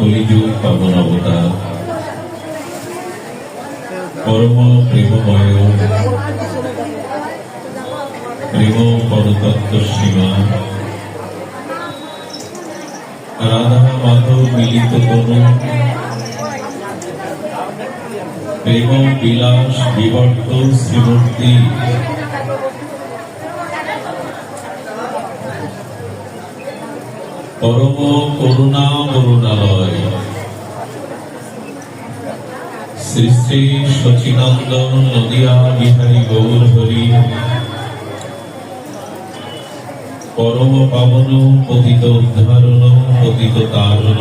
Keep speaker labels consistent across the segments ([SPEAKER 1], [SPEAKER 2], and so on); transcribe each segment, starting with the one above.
[SPEAKER 1] কলিযুগ পাবন অবতার পরম প্রেমময় প্রেম পরতত্ত্ব সীমা রাধা মাধব মিলিত করুন প্রেম বিলাস বিবর্ত শ্রীমূর্তি পরম করুণা করুণালয় শ্রী শ্রী সচিনন্দন নদিয়া বিহারী গৌর হরি। পরম পাবন পতিত উদ্ধারণ, পতিত তারণ।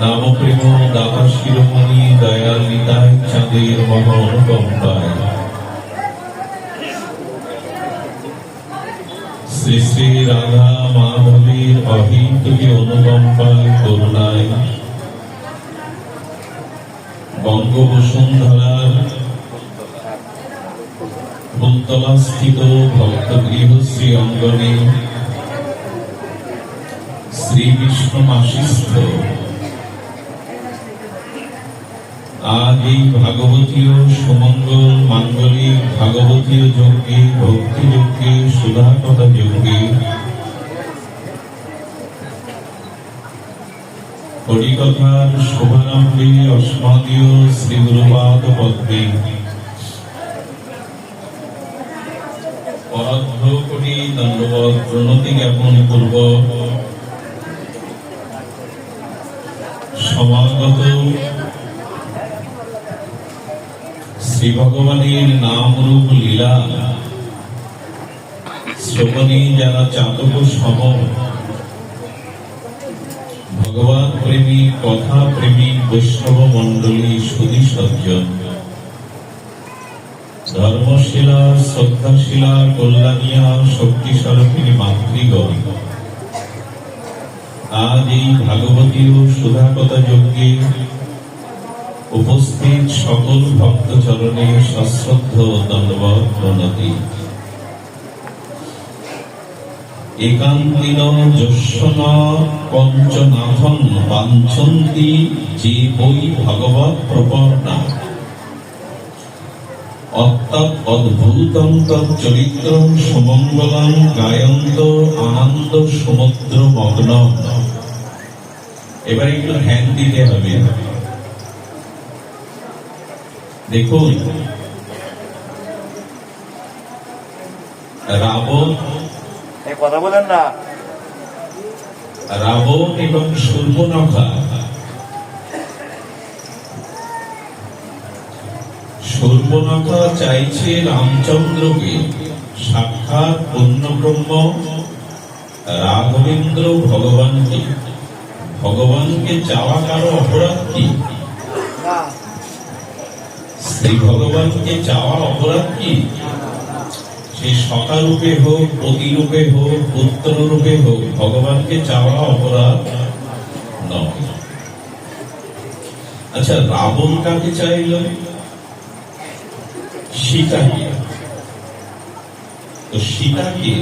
[SPEAKER 1] নাম প্রেম দাতা শিরোমণি দয়াল নিতাই চাঁদের মহা অনুকম্পায়। শ্রী শ্রী রাধা মাধবীর অহিতুকি অনুকম্পায় করুণায়। বঙ্গবসুন্ধরার ফুলতলাস্থিত ভক্তগৃহ শ্রী অঙ্গনে শ্রী বিষ্ণু মাসিস্থ আজ এই ভাগবতীয় সুমঙ্গল মাঙ্গলিক ভাগবতীয় যজ্ঞে ভক্তি যজ্ঞে সুধা কথা যজ্ঞে। হরিকথার শুভারম্ভে অস্মাদীয় শ্রী গুরুপাদ পদ্মে অরাধ্য কোটি দণ্ডবত প্রণতি জ্ঞাপন পূর্ব শ্রী ভগবানের নাম রূপ লীলা। শ্রবণী যারা চাতক সম, ভগবান প্রেমী, কথা প্রেমী, বৈষ্ণব মন্ডলী সুধী সজ্জন। ধর্মশীলা শ্রদ্ধাশীলা কল্যাণিয়া শক্তি স্বরূপিনী মাতৃগণ। আজ এই ভাগবতীয় সুধাকতা যজ্ঞে উপস্থিত সকল ভক্ত চরণে সশ্রদ্ধ দণ্ডবত প্রণতি। একান্তিন যশ্বন পঞ্চনাথন বাঞ্ছন্তি যে বই ভগবত প্রপর্ণা গায়ন্ত আনন্দ সমুদ্র মগ্ন এবার একটু ধ্যান দিতে হবে। দেখুন রাবণ
[SPEAKER 2] কথা বলেন না।
[SPEAKER 1] রাবণ এবং সূর্পনখা সূর্পনখা চাইছে রামচন্দ্রকে সাক্ষাৎ পূর্ণব্রহ্ম রাঘবেন্দ্র ভগবানকে। ভগবানকে চাওয়া কারও অপরাধ কি? শ্রী ভগবানকে চাওয়া অপরাধ কি? সে সখা রূপে হোক পতি রূপে হোক পুত্র রূপে হোক, ভগবানকে চাওয়া অপরাধ আচ্ছা রাবণ কাকে চাইল? সীতাকে তো সীতাকে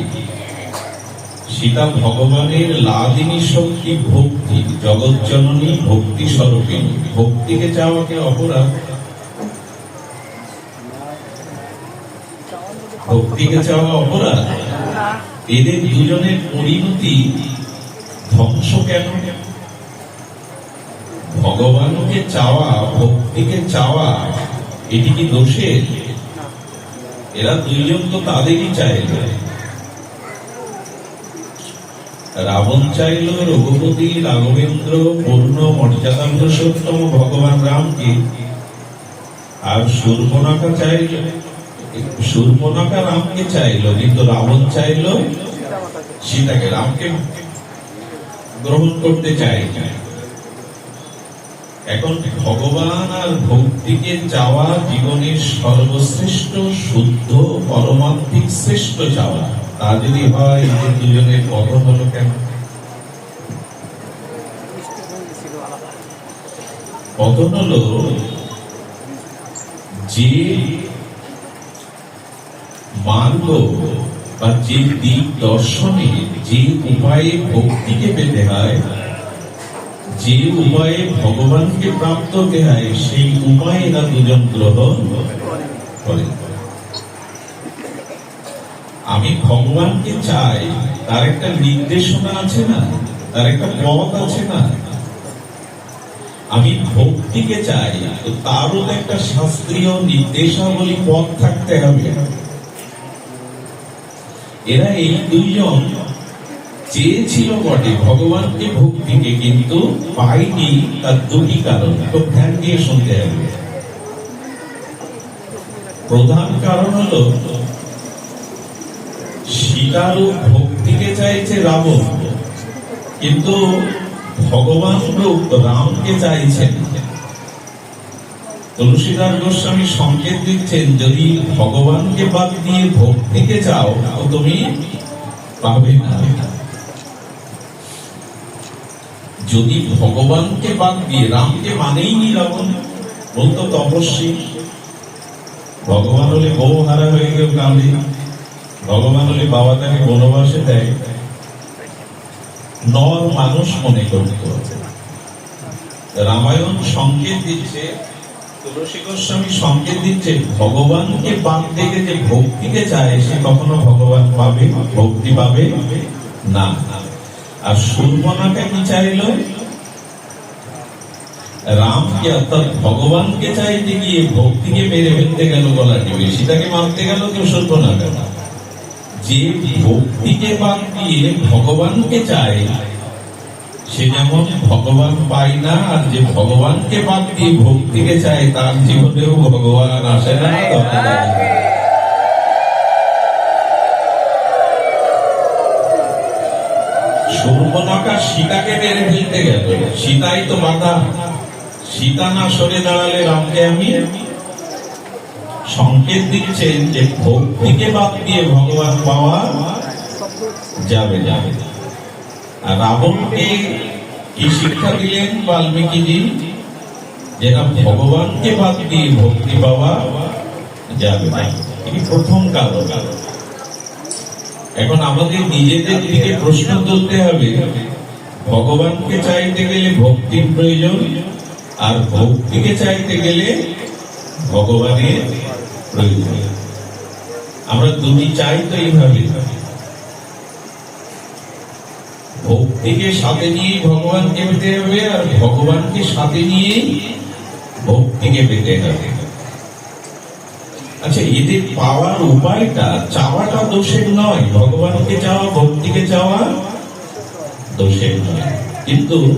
[SPEAKER 1] সীতা ভগবানের লাদিনী শক্তি ভক্তি জগৎ জননী ভক্তি স্বরূপিণী। ভক্তিকে চাওয়াকে অপরাধ? ভক্তিকে চাওয়া অপরাধ? এদের দুজনের পরিণতি ধ্বংস কেন? ভগবানকে চাওয়া, ভক্তিকে চাওয়া, এটি কি দোষের? এরা দুইজন তো তাদেরই চাইল। রাবণ চাইল রঘুপতি, রাঘবেন্দ্র, পূর্ণ মর্যাদা পুরুষোত্তম ভগবান রামকে। আর সূর্পনাখা চাইল সূর্পনাখা রামকে চাইল, কিন্তু রাবণ চাইল সীতাকে। রামকে গ্রহণ করতে চাই এখন ভগবান আর ভক্তিকে চাওয়া জীবনের সর্বশ্রেষ্ঠ, শুদ্ধ, পরমাত্মিক শ্রেষ্ঠ চাওয়া। তা যদি হয় দুজনের পতন হলো কেন পতন হলো যে মার্গ বা যে দিক দর্শনে যে উপায়ে ভক্তিকে পেতে হয়, যে উপায়ে ভগবানকে প্রাপ্ত হয়, সেই উপায় এরা দুজন গ্রহণ আমি ভগবানকে চাই, তার একটা নির্দেশনা আছে না? তার একটা পথ আছে না? আমি ভক্তিকে চাই, তো তারও একটা শাস্ত্রীয় নির্দেশাবলী পথ থাকতে হবে। এরা এই দুইজন চেয়েছিল বটে, ভগবানকে ভক্তিকে কিন্তু পাইনি তার দুটি কারণ। খুব ধ্যান দিয়ে শুনতে হবে। প্রধান কারণ হলো, সীতারূপ ভক্তিকে চাইছে রাবণ, কিন্তু ভগবান রূপ রামকে চাইছেন। তুলসীদাস গোস্বামী সংকেত দিচ্ছেন, যদি ভগবানকে বাদ দিয়ে ভক্তিকে চাও তো তুমি পাবে না। যদি ভগবানকে বাদ দিয়ে, রামকে মানেই নি রাবণ বলতো তপস্বী, ভগবান হলে বউ হারা হয়ে গেল কাঁদে ভগবান হলে বাবা তাকে বনবাসে দেয়। নর মানুষ মনে করত রামায়ণ সংকেত দিচ্ছে তুলসী গোস্বামী সংকেত দিচ্ছে ভগবানকে বাদ থেকে যে ভক্তিকে চায়, সে কখনো ভগবান পাবে, ভক্তি পাবে? না। আর কি চাইল? রামকে, অর্থাৎ ভগবানকে চাইতে গিয়ে ভক্তিকে মেরে ফেলতে গেল সীতাকে মারতে গেল কেউ যে ভক্তিকে বাদ দিয়ে ভগবানকে চায় সে যেমন ভগবান পায় না আর যে ভগবানকে বাদ দিয়ে ভক্তিকে চায় তার জীবনেও ভগবান আসে না তখন সীতাকে মেরে ফেলতে গেল। সীতাই তো বাধা। সীতা না সরে দাঁড়ালে রামকে আমি সংকেত দিচ্ছেন যে ভক্তিকে বাদ দিয়ে ভগবান পাওয়া যাবে যাবে। রাবণকে কি শিক্ষা দিলেন বাল্মীকিজি যেটা ভগবানকে বাদ দিয়ে ভক্তি পাওয়া যাবে না। এটি প্রথম কারণ। এখন আমাদের নিজেদের দিকে প্রশ্ন তুলতে হবে, ভগবানকে চাইতে গেলে ভক্তির প্রয়োজন আর ভক্তিকে চাইতে গেলে ভগবানের প্রয়োজন। আমরা দুটি চাই তো এইভাবে। ভক্তিকে সাথে নিয়ে, ভগবানকে পেতে হবে আর ভগবানকে সাথে নিয়ে ভক্তিকে পেতে হবে। আচ্ছা এদের পাওয়ার উপায়টা, চাওয়াটা দোষের নয়, ভগবানকে চাওয়া, ভক্তিকে চাওয়া দোষের নয়। কিন্তু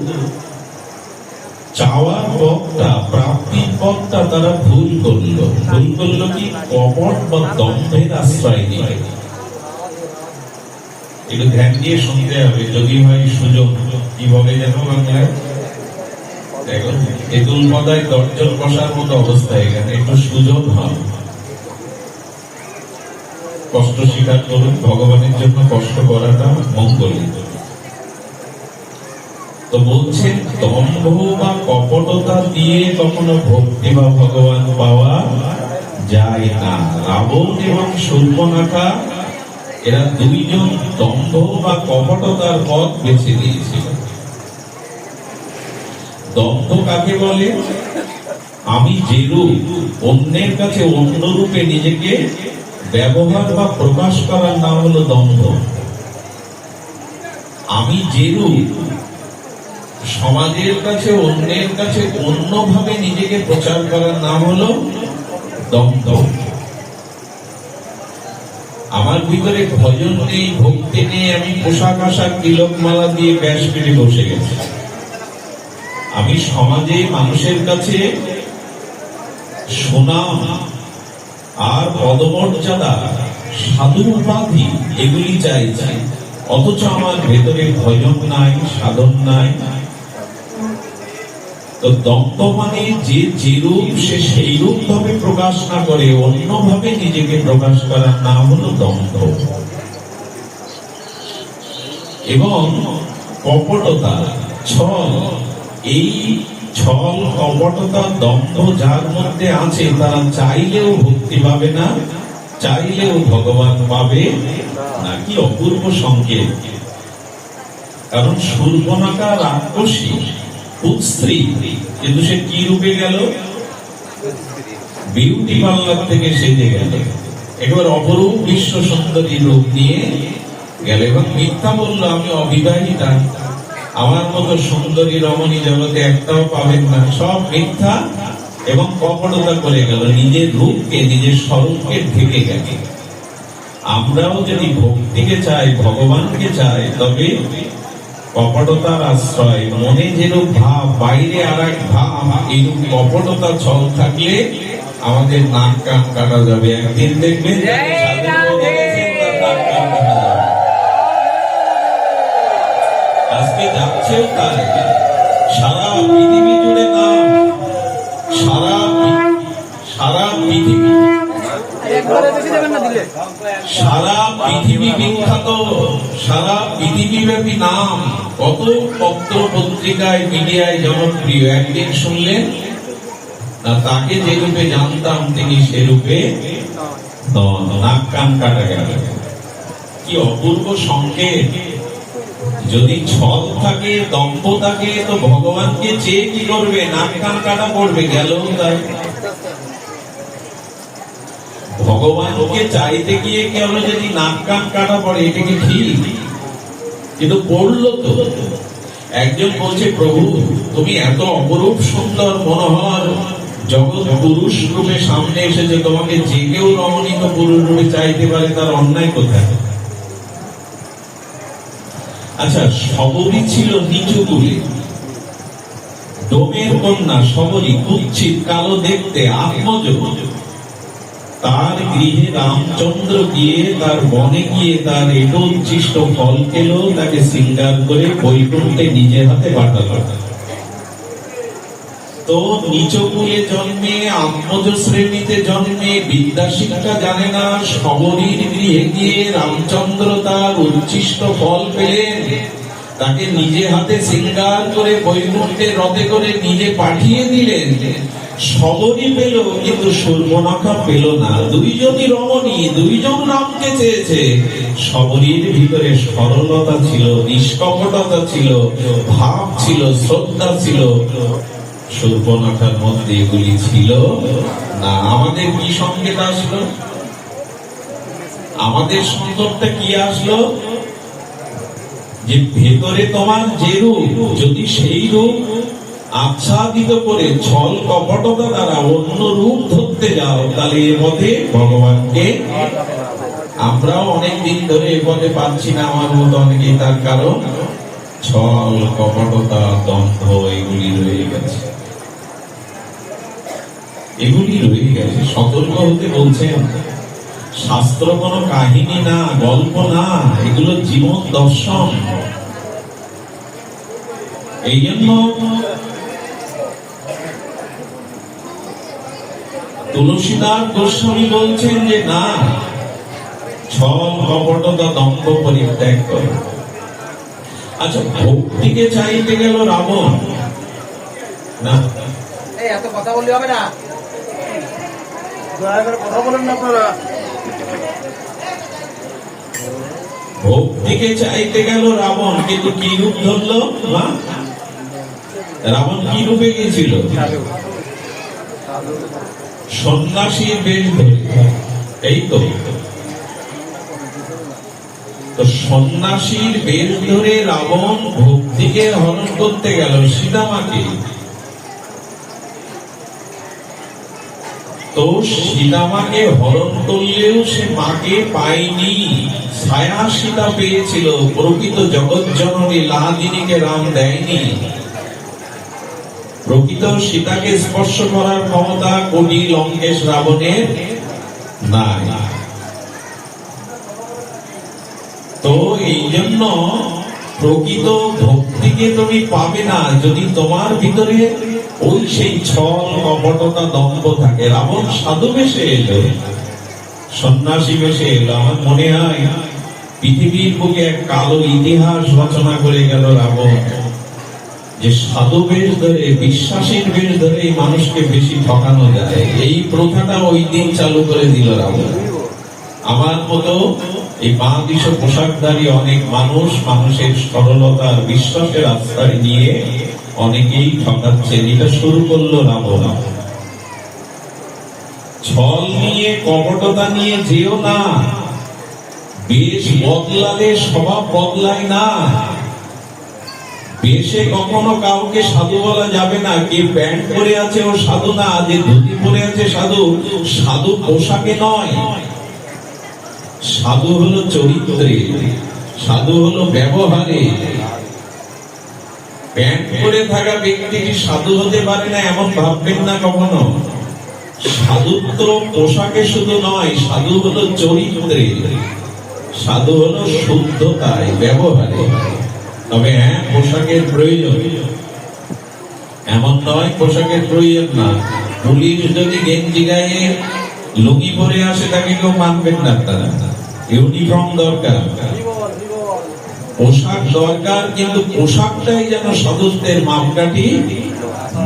[SPEAKER 1] চাওয়ার পথটা, প্রাপ্তির পথটা তারা ভুল করল। ভুল করল কি? কপট বা দম্ভের আশ্রয় নিয়ে। একটু ধ্যান দিয়ে শুনতে হবে, যদি হয় সুযোগ। কি বলে যেন বাংলায়? দেখো, তেঁতুল পদায় দর্জন বসার মতো অবস্থা এখানে, একটু সুযোগ হয়। কষ্ট স্বীকার করুন, ভগবানের জন্য কষ্ট করাটা মঙ্গলিত তো বলছেন দম্ভ বা কপটতা দিয়ে কখনো ভক্তি বা ভগবান পাওয়া যায় না। রাবণ এবং সূর্পনাখা এরা দুইজন দম্ভ বা কপটতার পথ বেছে নিয়েছিল। দম্ভ কাকে বলে? আমি যে রূপ অন্যের কাছে অন্য রূপে নিজেকে ব্যবহার বা প্রকাশ করার নাম হলো দম্ভ আমি যে রূপ সমাজের কাছে, অন্যের কাছে অন্যভাবে নিজেকে প্রচার করার নাম হলো দম্ভ আমার ভিতরে ভজন নেই, ভক্তি নেই, আমি পোশাক আশাক তিলক মালা দিয়ে ব্যাস পেরে বসে গেছি। আমি সমাজে মানুষের কাছে সুনাম আর পদমর্যাদা, সাধু উপাধি, এগুলি চাই চাই। অথচ আমার ভেতরে ভজন নাই, সাধন নাই। তো মানে যে যে রূপ সে সেই রূপ ভাবে প্রকাশ না করে, অন্যভাবে নিজেকে প্রকাশ করার নাম হলো দম্ভ এবং কপটতা, ছল, এই ছল, কপটতা দম্ভ যার মধ্যে আছে, তারা চাইলেও ভক্তি পাবে না, চাইলেও ভগবান পাবে নাকি অপূর্ব সংকেত। কারণ সূর্পনাখা রাক্ষসী পুত্রী কিন্তু সে কি রূপে গেল? বিউটি পার্লার থেকে সেজে গেল। অপরূপ বিশ্ব সুন্দরী রূপ নিয়ে গেল। এবং মিথ্যা আমি অবিবাহিতা। আমার মতো সুন্দরী রমণী জগতে একটাও পাবেন না। সব মিথ্যা এবং কপটতা করে গেল। নিজের রূপকে, নিজের স্বরূপকে ঢেকে গেল। আমরাও যদি ভক্তিকে চাই, ভগবানকে চাই, তবে কপটতার আশ্রয় মনে যেরূপ ভাব বাইরে আর এক ভাব এইরূপ কপটতা ছল থাকলে আমাদের নাক কান কাটা যাবে। একদিন দেখবেন। আজকে যাচ্ছেও সারা পৃথিবী জুড়ে নাম। সারা সারা পৃথিবী
[SPEAKER 3] একবারে বেশি দেবেন না দিলে
[SPEAKER 1] সারা পৃথিবী বিখ্যাত, সারা পৃথিবীব্যাপী নাম, কত পত্র পত্রিকায়, মিডিয়ায় জনপ্রিয়। একদিন শুনলেন, না, তাকে যে রূপে জানতাম, তিনি সে রূপে নাক কান কাটা গেল। কি অপূর্ব সংকেত। যদি ছল থাকে দম্ভ থাকে, তো ভগবানকে চেয়ে কি করবে? নাক কান কাটা পড়বে গেল তাই। ভগবানকে চাইতে গিয়ে কেন যদি নাক কান কাটা পড়ে, এটা কি ঠিক? কিন্তু পড়ল তো। একজন বলছে, প্রভু, তুমি এত অপরূপ সুন্দর মনোহর জগৎ পুরুষ রূপে সামনে এসেছে, তোমাকে যে কেউ রমণীয় পুরুষ রূপে চাইতে পারে, তার অন্যায় কোথায়? আচ্ছা সবরই ছিল নিচু কুলে ডোমের কন্যা সবরই কুচ্ছিত কালো দেখতে আত্মজ তার গৃহে রামচন্দ্র গিয়ে তার বনে গিয়ে তার একোচ্ছিষ্ট ফল খেলো, তাকে সিঙ্গার করে বৈকুণ্ঠে নিজের হাতে পাঠালো। তো জন্মে আত্মজ শ্রেণীতে জন্মে বিদ্যা শিক্ষা জানে না গৃহে গিয়ে রামচন্দ্র তার উচ্ছিষ্ট ফল পেলেন। তাকে নিজে হাতে সিঙ্গার করে বৈকুণ্ঠে রথে করে নিজে পাঠিয়ে দিলেন। সবরই পেল, কিন্তু সূর্যনখা পেল না। দুইজনই রমণী, দুইজন রামকে চেয়েছে। সবরীর ভিতরে সরলতা ছিল, নিষ্কপটতা ছিল, ভাব ছিল, শ্রদ্ধা ছিল। সূর্পনখার মধ্যে এগুলি ছিল। না, আমাদের কি সংকেত আসলো? আমাদের সংকটটা কি আসলো? যে ভেতরে তোমার যে রূপ, যদি সেই রূপ আচ্ছাদিত করে ছল কপটতা দ্বারা অন্য রূপ ধরতে যাও, তাহলে এর মধ্যে ভগবানকে আমরাও অনেক দিন ধরে এ পদে পাচ্ছি না আমার মতো অনেকেই তার কারণ ছল কপটতা দ্বন্দ্ব এগুলি রয়ে গেছে। এগুলি রয়ে গেছে, সতর্ক হতে বলছেন। শাস্ত্র কোনো কাহিনী না, গল্প না, এগুলো জীবন দর্শন। এই জন্য তুলসীদাস গোস্বামী বলছেন যে না ছল কপটতা দম্ভ পরিত্যাগ করো। আচ্ছা ভক্তিকে চাইতে গেল রাবণ। না।
[SPEAKER 3] এত কথা বললে হবে না।
[SPEAKER 2] দয়া করে কথা বলেন না আপনারা।
[SPEAKER 1] ভক্তিকে চাইতে গেল রাবণ কিন্তু কি রূপ ধরলো? না রাবণ কি রূপে গেছিল সন্ন্যাসীর বেশ এই তো। তো সন্ন্যাসীর বেশ ধরে রাবণ ভক্তিকে হরণ করতে গেল সীতামাকে। তো সীতামাকে হরণ করলেও সে মাকে পায়নি। ছায়া সীতা পেয়েছিল। প্রকৃত জগৎ জননী লাদিনীকে রাম দেয়নি। প্রকৃত সীতাকে স্পর্শ করার ক্ষমতা কোটি লঙ্কেশ রাবণের নাই। তো এই জন্য প্রকৃত ভক্তিকে তুমি পাবে না যদি তোমার ভিতরে ওই সেই ছল কপটতা দম্ভ থাকে। রাবণ সাধু বেশে এলো, সন্ন্যাসী বেশে এলো। আমার মনে হয় পৃথিবীর বুকে এক কালো ইতিহাস রচনা করে গেল রাবণ। যে সাধু বেশ ধরে, বিশ্বাসীর বেশ ধরে এই মানুষকে বেশি ঠকানো যায়। এই প্রথাটা ওই দিন চালু করে দিল রাবণ আমার মতো এই বাংলাদেশ পোশাকধারী অনেক মানুষ মানুষের সরলতার বিশ্বাসের আশ্রয় নিয়ে অনেকেই ঠকাচ্ছেন। এটা শুরু করল রাবণ ছল নিয়ে, কপটতা নিয়ে যেও না। বেশ বদলালে, স্বভাব বদলায় না। বেশে কখনো কাউকে সাধু বলা যাবে না। কে প্যান্ট পরে আছে ও সাধু না, যে ধুতি পরে আছে সাধু সাধু পোশাকে নয়। সাধু হলো চরিত্রে, সাধু হলো ব্যবহারে। প্যান্ট পরে থাকা ব্যক্তিটি সাধু হতে পারে না, এমন ভাববেন না কখনো। সাধুত্ব পোশাকে শুধু নয়, সাধু হলো চরিত্রে। সাধু হলো শুদ্ধতায়, ব্যবহারে। তবে হ্যাঁ পোশাকের প্রয়োজন। এমন নয়, পোশাকের প্রয়োজন না। পুলিশ যদি গেঞ্জি গায়ে লুঙ্গি পরে আসে, তাকে কেউ মানবেন না তারা। ইউনিফর্ম দরকার। পোশাক দরকার, কিন্তু পোশাকটাই যেন সাধুত্বের মাপকাঠি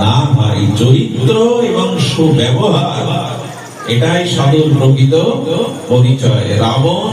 [SPEAKER 1] না হয়। চরিত্র এবং সুব্যবহার, এটাই সাধুর প্রকৃত পরিচয়। রাবণ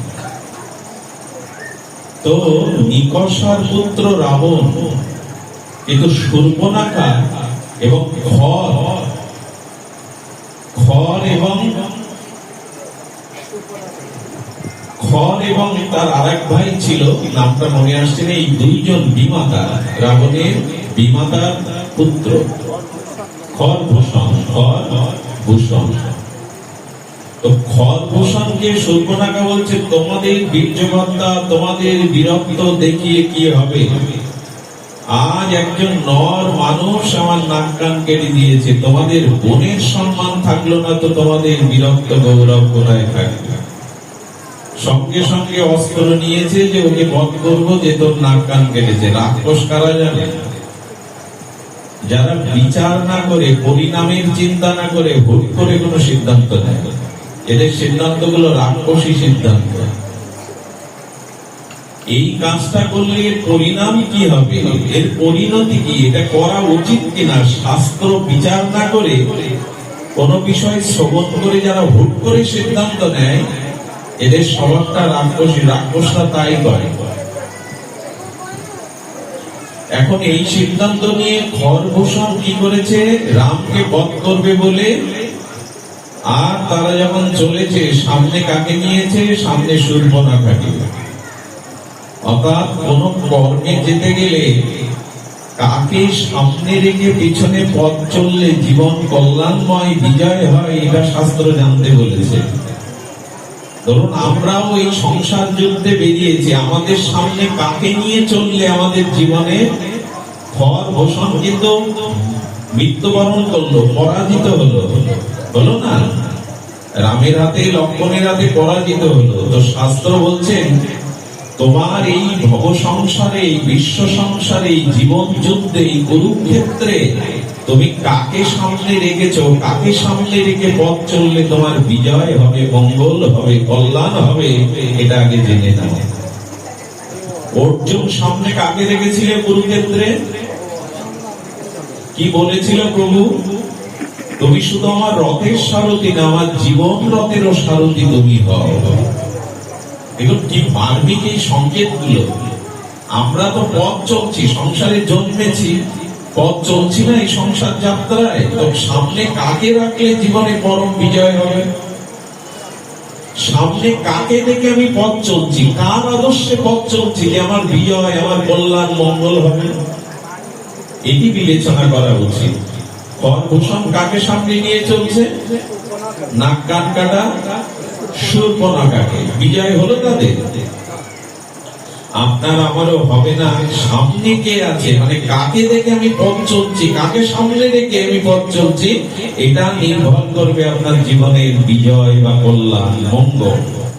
[SPEAKER 1] তো নিকষার পুত্র রাবণ, কিন্তু সুর্পনাখা এবং খর। খর এবং খর এবং তার আরেক ভাই ছিল, নামটা মনে আসছে না, এই দুইজন বিমাতা, রাবণের বিমাতার পুত্র। খর ভূষণ খর ভূষণ। তো বলছে তোমাদের বীর্যবত্তা তোমাদের দেখিয়ে কি হবে? আজ একজন নর মানুষ আমার নাক কান কেটে দিয়েছে। তোমাদের বোনের সম্মান থাকল না তো তোমাদের বিরক্ত গৌরব কোথায় থাকবে? সঙ্গে সঙ্গে অস্ত্র নিয়েছে যে ওকে বধ করব যে তোর নাক কান কেটেছে। রাক্ষস কারা যাবে যারা বিচার না করে, পরিণামের চিন্তা না করে, হুট করে কোনো সিদ্ধান্ত নেয়। এদের সিদ্ধান্তগুলো রাক্ষসী সিদ্ধান্ত। এই কাজটা করলে এর পরিণাম কি হবে? এর পরিণতি কি? এটা করা উচিত কিনা? শাস্ত্র বিচার না করে কোন বিষয় শ্রবণ করে যারা হুট করে সিদ্ধান্ত নেয়, এদের স্বভাবটা রাক্ষসী, রাক্ষসরা তাই করে। এখন এই সিদ্ধান্ত নিয়ে খরভূষণ কি করেছে? রামকে বধ করবে বলে আর তারা যখন চলেছে, সামনে কাকে নিয়েছে? সামনে সূর্পনাখাকে অর্থাৎ কোন কর্মে যেতে গেলে কাকে সামনে রেখে পিছনে পথ চললে জীবন কল্যাণময়, বিজয় হয়, এটা শাস্ত্র জানতে বলেছে। ধরুন, আমরাও এই সংসার যুদ্ধে বেরিয়েছি, আমাদের সামনে কাকে নিয়ে চললে আমাদের জীবনে ফর ভূষণ কিন্তু মৃত্যুবরণ করল, পরাজিত হলো। হলো না? রামের হাতে লক্ষণের হাতে পরাজিত হলো। তো শাস্ত্র বলছেন, তোমার এই ভব সংসারে, এই বিশ্ব সংসারে, এই জীবন যুদ্ধে, এই কুরুক্ষেত্রে তুমি কাকে সামনে রেখেছো? কাকে সামনে রেখে পথ চললে তোমার বিজয় হবে, মঙ্গল হবে, কল্যাণ হবে? এটা আগে জেনে নাও। অর্জুন সামনে কাকে রেখেছিলে কুরুক্ষেত্রে? কি বলেছিল প্রভু? তুমি শুধু আমার রথের সারথি না, আমার জীবন রথেরও সারথি তুমি হও। এগুলো কি মার্মিক এই আমরা তো পথ চলছি, সংসারে জন্মেছি। পথ চলছি না এই সংসার যাত্রায়, তো সামনে কাকে রাখলে জীবনে পরম বিজয় হবে? সামনে কাকে দেখে আমি পথ চলছি? কার আদর্শে পথ চলছি যে আমার বিজয়, আমার কল্যাণ, মঙ্গল হবে? এটি বিবেচনা করা উচিত। করভূষণ কাকে সামনে নিয়ে চলছে? নাক, কান, কাটা? সুর্পনাখাকে বিজয় হলো তাদের। আপনার আমারও হবে না। সামনে কে আছে? মানে কাকে দেখে আমি পথ চলছি? কাকে সামনে রেখে আমি পথ চলছি? এটা নির্ভর করবে আপনার জীবনের বিজয় বা কল্যাণ, মঙ্গল।